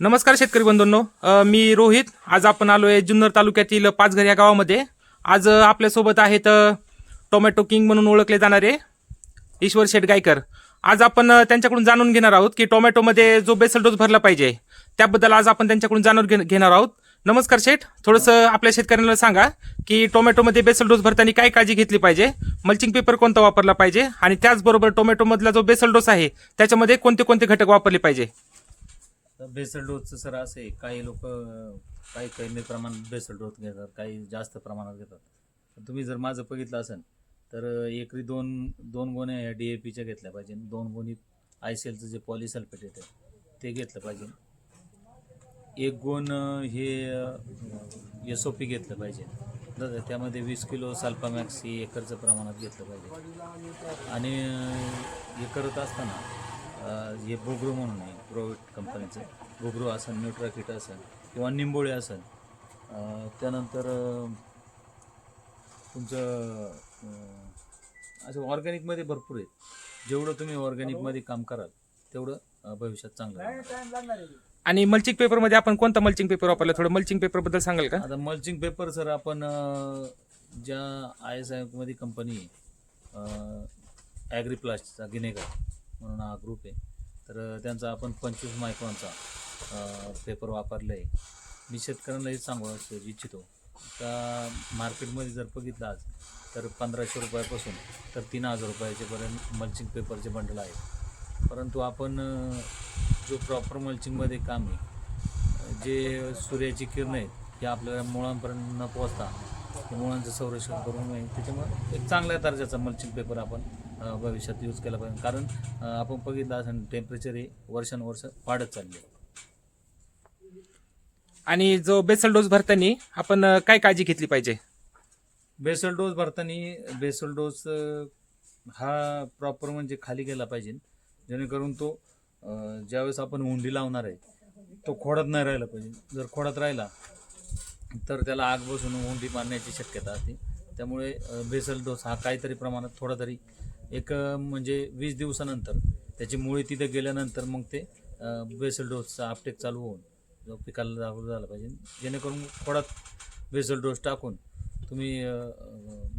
नमस्कार शेतकरी बंधूंनो. मी रोहित. आज आपण आलो आहे जुन्नर तालुक्यातील पाचघर या गावामध्ये. आज आपल्यासोबत आहेत टोमॅटो किंग म्हणून ओळखले जाणारे ईश्वर शेठ गायकर आज आपण त्यांच्याकडून जाणून घेणार आहोत की टोमॅटोमध्ये जो बेसल डोस भरला पाहिजे त्याबद्दल आज आपण त्यांच्याकडून जाणून घे- घेणार आहोत. नमस्कार शेठ. थोडंसं आपल्या शेतकऱ्यांना सांगा की टोमॅटोमध्ये बेसल डोस भरताना काय काळजी घेतली पाहिजे मल्चिंग पेपर कोणता वापरला पाहिजे आणि त्याचबरोबर टोमॅटोमधला जो बेसल डोस आहे त्याच्यामध्ये कोणते कोणते घटक वापरले पाहिजे? तर बेसल डोसचं सर असं आहे काही लोक काही कमी प्रमाणात बेसल डोस घेतात काही जास्त प्रमाणात घेतात. तुम्ही जर माझं बघितलं असेल तर एकरी दोन दोन गोण्या ह्या डी ए पीच्या घेतल्या पाहिजे. दोन गोणी आय सी एलचं जे पॉलिसल्फेट येते ते घेतलं पाहिजे. एक गोण हे एस ओ पी घेतलं पाहिजे. तर त्यामध्ये वीस किलो सल्फामॅक्स ही एकरचं प्रमाणात घेतलं पाहिजे. आणि हे करत असताना हे बोग्रो म्हणून आहे प्रोविट कंपनीचं बोग्रो असेल न्यूट्राकिट असेल किंवा निंबोळी असेल त्यानंतर तुमचं अं, असं ऑर्गॅनिकमध्ये भरपूर आहे जेवढं तुम्ही ऑर्गॅनिकमध्ये काम कराल तेवढं भविष्यात चांगलं आहे. आणि मल्चिंग पेपरमध्ये आपण कोणता मल्चिंग पेपर वापरला? थोडं मल्चिंग पेपरबद्दल सांगाल का? आता मल्चिंग पेपर सर आपण ज्या आय एस आयमध्ये कंपनी ॲग्रीप्लास्टचा गिनेगर म्हणून हा ग्रुप आहे. तर त्यांचा आपण पंचवीस मायक्रॉनचा पेपर वापरला आहे मी शेतकऱ्यांना हेच सांगू इच्छितो. का मार्केटमध्ये जर बघितलं आज तर पंधराशे रुपयापासून तर तीन हजार रुपयाचेपर्यंत मल्चिंग पेपरचे बंडल आहेत. परंतु आपण जो प्रॉपर मल्चिंगमध्ये काम आहे जे सूर्याची किरणं आहेत ते आपल्याला मुळांपर्यंत न पोहोचता ते मुळांचं संरक्षण करून त्याच्यामुळे एक चांगल्या दर्जाचा मल्चिंग पेपर आपण भविष्यात यूज केला पाहिजे कारण आपण बघितलं असं टेम्परेचर हे वर्षानुवर्ष वाढत चालले आणि जो बेसल डोस भरताना आपण काय काळजी घेतली पाहिजे? बेसल डोस भरताना बेसल डोस हा प्रॉपर म्हणजे खाली गेला पाहिजे. जेणेकरून तो ज्यावेळेस आपण हुंडी लावणार आहे तो खोडात नाही राहिला पाहिजे. जर खोडात राहिला तर त्याला आग बसून हुंडी मारण्याची शक्यता असते. त्यामुळे बेसल डोस हा काहीतरी प्रमाणात थोडा तरी एक म्हणजे वीस दिवसानंतर त्याची मुळी तिथे गेल्यानंतर मग ते बेसल डोसचा आपटेक चालू होऊन जो पिकाला लागू झाला पाहिजे. जेणेकरून खोडात बेसल डोस टाकून तुम्ही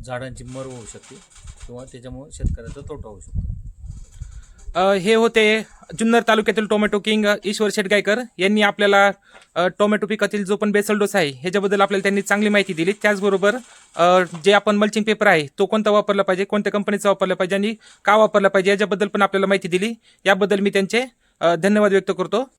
झाडांची मर होऊ शकते किंवा त्याच्यामुळे शेतकऱ्याचा तोटा होऊ शकतो. हे होते जुन्नर तालुक्यातील टोमॅटो किंग ईश्वर शेठ गायकर यांनी आपल्याला टोमॅटो पिकातील जो पण बेसल डोस आहे ह्याच्याबद्दल आपल्याला त्यांनी चांगली माहिती दिली. त्याचबरोबर जे आपण मल्चिंग पेपर आहे तो कोणता वापरला पाहिजे कोणत्या कंपनीचा वापरला पाहिजे आणि का वापरला पाहिजे याच्याबद्दल पण आपल्याला माहिती दिली. याबद्दल मी त्यांचे धन्यवाद व्यक्त करतो.